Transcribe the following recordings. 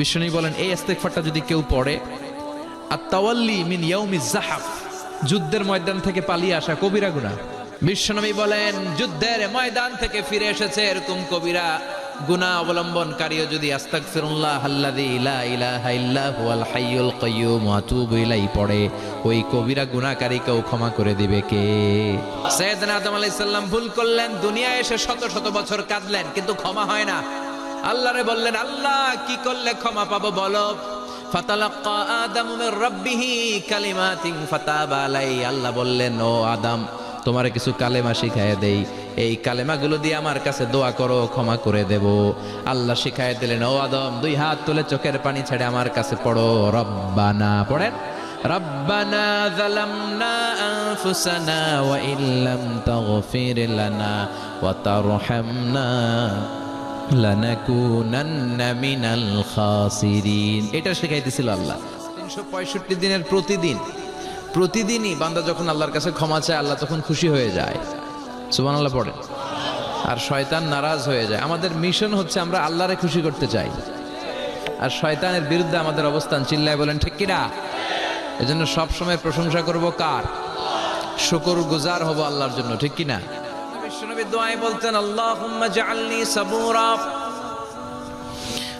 বিষ্ণু বলেন, এই ইস্তেগফারটা যদি কেউ পড়ে আর তাওয়াল্লি মিন ইয়াউমি জাহাফ যুদ্ধের ময়দান থেকে পালিয়ে আসা কবিরা গুনাহ। বিশ্বনবী বলেন, যুদ্ধের ময়দান থেকে ফিরে এসেছে এরকম কবিরা গুনাহ অবলম্বনকারীও যদি আস্তাগফিরুল্লাহ আল্লাযী লা ইলাহা ইল্লা হুয়াল হাইয়ুল কাইয়্যুম ওয়া আতুবু ইলাইহি পড়ে, ওই কবিরা গুনাহকারীকেও ক্ষমা করে দিবে কে? সৈয়দনা আদম আলাইহিস সালাম ভুল করলেন, দুনিয়ায় এসে শত শত বছর কাঁদলেন, কিন্তু ক্ষমা হয় না। আল্লাহরে বললেন, আল্লাহ, কি করলে ক্ষমা পাবো বলো? আদম আল্লাহ বললেন আদম কিছু কালেমা দেই। এই কালেমাগুলো দিয়ে আমার কাছে দোয়া করো, ক্ষমা করে আল্লাহ আদম, দুই হাত তুলে চোখের পানি ছেড়ে আমার কাছে পড়ো। রব্বানা, পড়েন। রব্বানা ওয়া ইল্লাম এটা শেখাইতেছিল আল্লাহ। তিনশো পঁয়ষট্টি দিনের প্রতিদিন। প্রতিদিনই বান্দা যখন আল্লাহর কাছে ক্ষমা চায়, আল্লাহ তখন খুশি হয়ে যায়। সুবান আল্লাহ পড়ে আর শয়তান নারাজ হয়ে যায়। আমাদের মিশন হচ্ছে আমরা আল্লাহরে খুশি করতে চাই। আর শয়তানের বিরুদ্ধে আমাদের অবস্থান। চিল্লায় বলেন, ঠিক কিনা? এজন্য সবসময় প্রশংসা করব কার? শুকর গুজার হব আল্লাহর জন্য। ঠিক কিনা? বিশ্বনবী দোয়ায় বলতেন আল্লাহুম্মা জাআলনি সাবুরা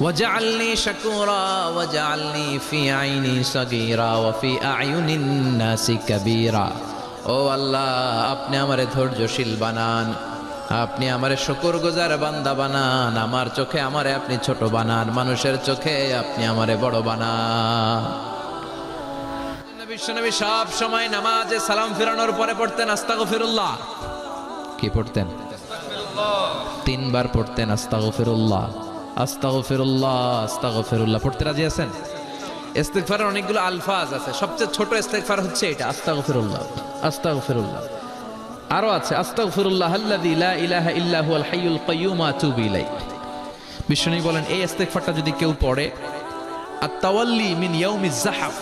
وجعلني شكورا وجعلني في عيني صغيرا وفي أعين الناس كبيرا ও আল্লাহ আপনি আমারে ধৈর্যশীল বানান আপনি আমারে শুকর গুজার বান্দা বানান আমার চোখে আমারে আপনি ছোট বানান মানুষের চোখে আপনি আমারে বড় বানান বিশ্বনবী সব সময় নামাজে সালাম ফিরানোর পরে পড়তেন আস্তাগফিরুল্লাহ কি পড়তেন? তিনবার পড়তেন আস্তাগফিরুল্লাহ আস্তাগফিরুল্লাহ আস্তাগফিরুল্লাহ। পড়তে রাজি আছেন? ইস্তেগফারের অনেকগুলো আলফাজ আছে। সবচেয়ে ছোট ইস্তেগফার হচ্ছে এটা, আস্তাগফিরুল্লাহ আস্তাগফিরুল্লাহ। আরও আছে, আস্তাগফিরুল্লাহ আল্লাযী লা ইলাহা ইল্লা হুয়াল হাইয়ুল কাইয়্যুম ওয়া আতুবু ইলাইহি। বিষ্ণু বলেন, এই ইস্তেগফারটা যদি কেউ পড়ে আর তাওয়াল্লি মিন ইয়াউমি জাহাফ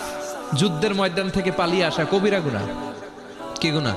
যুদ্ধের ময়দান থেকে পালিয়ে আসা কবিরা গুনাহ। কি গুনাহ?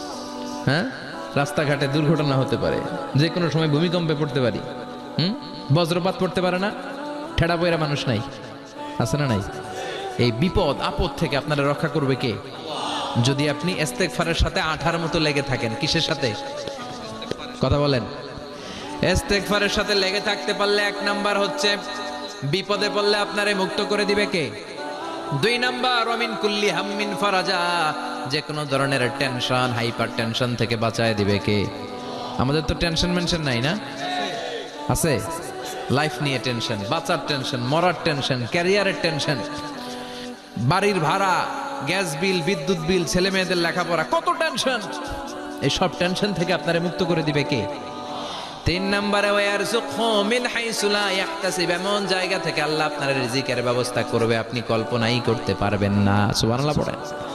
হ্যাঁ? রাস্তাঘাটে দুর্ঘটনা হতে পারে। যে কোনো সময় ভূমিকম্পে পড়তে পারি। হুম? বজ্রপাত পড়তে পারে না। ঠেড়া বইরা মানুষ নাই। আছে না নাই? এই বিপদ, আপদ থেকে আপনারা রক্ষা করবে কে? যদি আপনি এস্তেকফারের সাথে আঠার মতো লেগে থাকেন, কিসের সাথে? কথা বলেন। এস্তেকফারের সাথে লেগে থাকতে পারলে এক নাম্বার হচ্ছে, বিপদে পড়লে আপনারে মুক্ত করে দিবে কে? দুই নাম্বার অমিন কুল্লি হাম্মিন ফারাজা। যে কোনো ধরনের টেনশন হাইপার টেনশন থেকে বাঁচায় দিবে কে? আমাদের তো টেনশন মেনশন নাই না? আছে? লাইফ নিয়ে টেনশন বাঁচার টেনশন মরার টেনশন ক্যারিয়ারের টেনশন বাড়ির ভাড়া, গ্যাস বিল, বিদ্যুৎ বিল, ছেলে মেয়েদের লেখাপড়া, কত টেনশন এই সব টেনশন থেকে আপনারে মুক্ত করে দিবে কে? তিন নম্বরে মিন এমন জায়গা থেকে আল্লাহ আপনার রিজিকের ব্যবস্থা করবে, আপনি কল্পনাই করতে পারবেন না। সুবহানাল্লাহ পড়েন।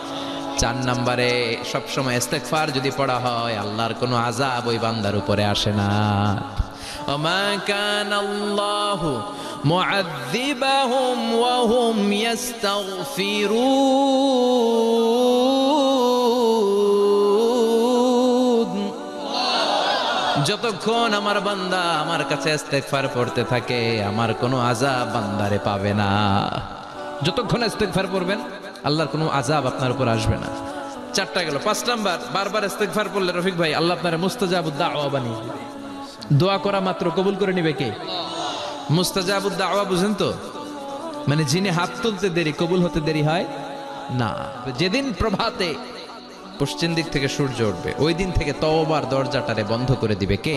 চার নম্বরে, সবসময় ইস্তেগফার যদি পড়া হয়, আল্লাহর কোনো আজাব ওই বান্দার উপরে আসে না। যতক্ষণ আমার বান্দা আমার কাছে ইস্তেগফার পড়তে থাকে, আমার কোনো আযাব বান্দারে পাবে না। যতক্ষণ ইস্তেগফার পড়বেন আল্লাহর কোনো আজাব আপনার উপর আসবে না। চারটা গেল, পাঁচ নাম্বার, বারবার ইস্তেগফার পড়লে রফিক ভাই, আল্লাহ আপনার মুস্তাজাবুদ দাওয়া বানিয়ে দোয়া করা মাত্র কবুল করে নিবে কে? মুস্তাজাবুদ দাওয়া বুঝেন তো? মানে যিনি হাত তুলতে দেরি, কবুল হতে দেরি হয় না। যেদিন প্রভাতে পশ্চিম দিক থেকে সূর্য উঠবে, ওই দিন থেকে তওবার দরজাটারে বন্ধ করে দিবে কে?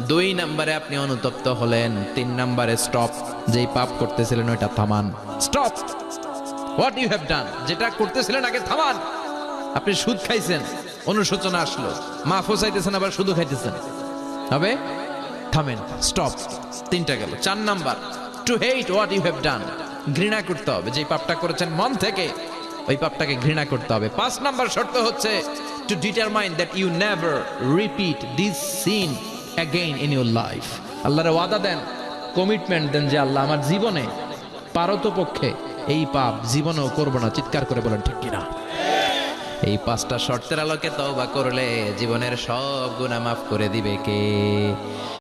দুই নম্বরে আপনি অনুতপ্ত হলেন, তিন নম্বরে স্টপ যেই পাপ করতেছিলেন ওইটা থামান। Stop what you have done যেটা করতেছিলেন আগে থামান। আপনি সুদ খাইছেন, অনুশোচনা আসলো মাফও চাইতেছেন, আবার শুধু খাইতেছেন। হবে? থামেন স্টপ তিনটা গেল। চার number to hate what you have done ঘৃণা করতে হবে। যে পাপটা করেছেন মন থেকে, ওই পাপটাকে ঘৃণা করতে হবে। পাঁচ নাম্বার শর্ত হচ্ছে to determine that you never repeat this sin again in your life আল্লাহর ওয়াদা দেন কমিটমেন্ট দেন যে আল্লাহ আমার জীবনে পারত পক্ষে, এই পাপ জীবনেও করব না। চিৎকার করে বলেন, ঠিক কিনা? এই পাঁচটা শর্তের আলোকে তওবা করলে জীবনের সব গুণা মাফ করে দিবে কে?